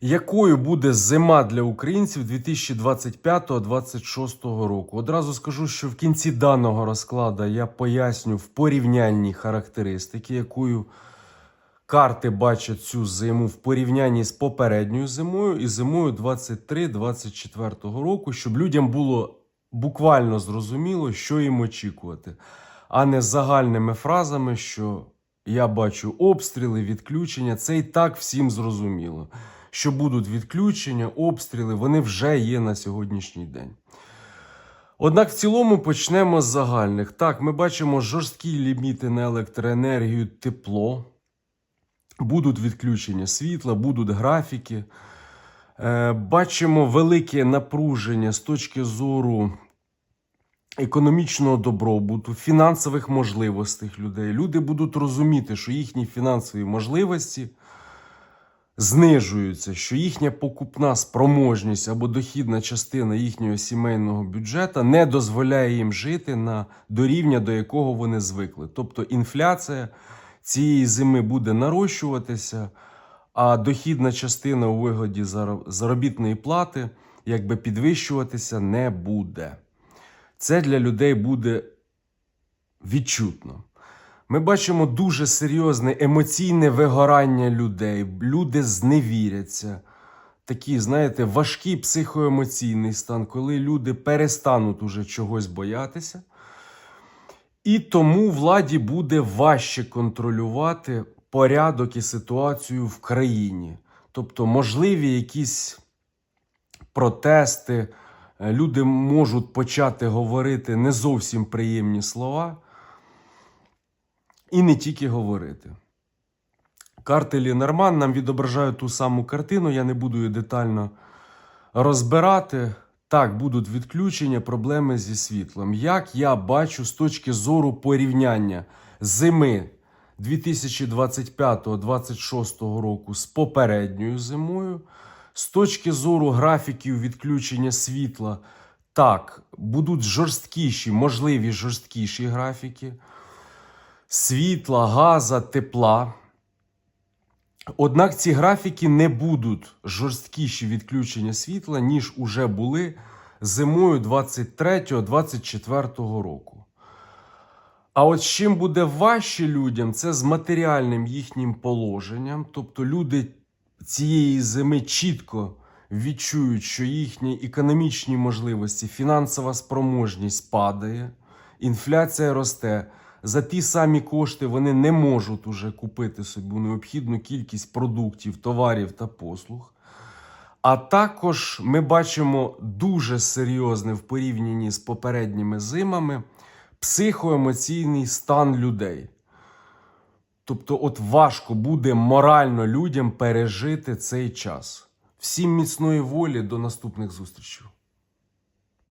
Якою буде зима для українців 2025-2026 року? Одразу скажу, що в кінці даного розкладу я поясню в порівнянні характеристики, якою карти бачать цю зиму в порівнянні з попередньою зимою і зимою 23-24 року, щоб людям було буквально зрозуміло, що їм очікувати, а не загальними фразами, що я бачу обстріли, відключення. Це і так всім зрозуміло. Що будуть відключення, обстріли, вони вже є на сьогоднішній день. Однак в цілому почнемо з загальних. Так, ми бачимо жорсткі ліміти на електроенергію, тепло, будуть відключення світла, будуть графіки. Е, Бачимо велике напруження з точки зору економічного добробуту, фінансових можливостей людей. Люди будуть розуміти, що їхні фінансові можливості знижуються, що їхня покупна спроможність або дохідна частина їхнього сімейного бюджету не дозволяє їм жити на до рівня, до якого вони звикли. Тобто інфляція цієї зими буде нарощуватися, а дохідна частина у вигоді заробітної плати якби підвищуватися не буде. Це для людей буде відчутно. Ми бачимо дуже серйозне емоційне вигорання людей. Люди зневіряться. Такий, знаєте, важкий психоемоційний стан, коли люди перестануть уже чогось боятися. І тому владі буде важче контролювати порядок і ситуацію в країні. Тобто, можливі якісь протести, е, люди можуть почати говорити не зовсім приємні слова. І не тільки говорити. Карти Лінорман нам відображають ту саму картину, я не буду її детально розбирати. Так, будуть відключення, проблеми зі світлом. Як я бачу з точки зору порівняння зими 2025-2026 року з попередньою зимою, з точки зору графіків відключення світла, так, будуть жорсткіші, можливі жорсткіші графіки світла, газа, тепла. Однак ці графіки не будуть жорсткіші відключення світла, ніж уже були зимою 23-24 року. А от з чим буде важче людям, це з матеріальним їхнім положенням. Тобто люди цієї зими чітко відчують, що їхні економічні можливості, фінансова спроможність падає, інфляція росте. За ті самі кошти вони не можуть уже купити собі необхідну кількість продуктів, товарів та послуг. А також ми бачимо дуже серйозне в порівнянні з попередніми зимами психоемоційний стан людей. Тобто, от важко буде морально людям пережити цей час. Всім міцної волі до наступних зустрічей.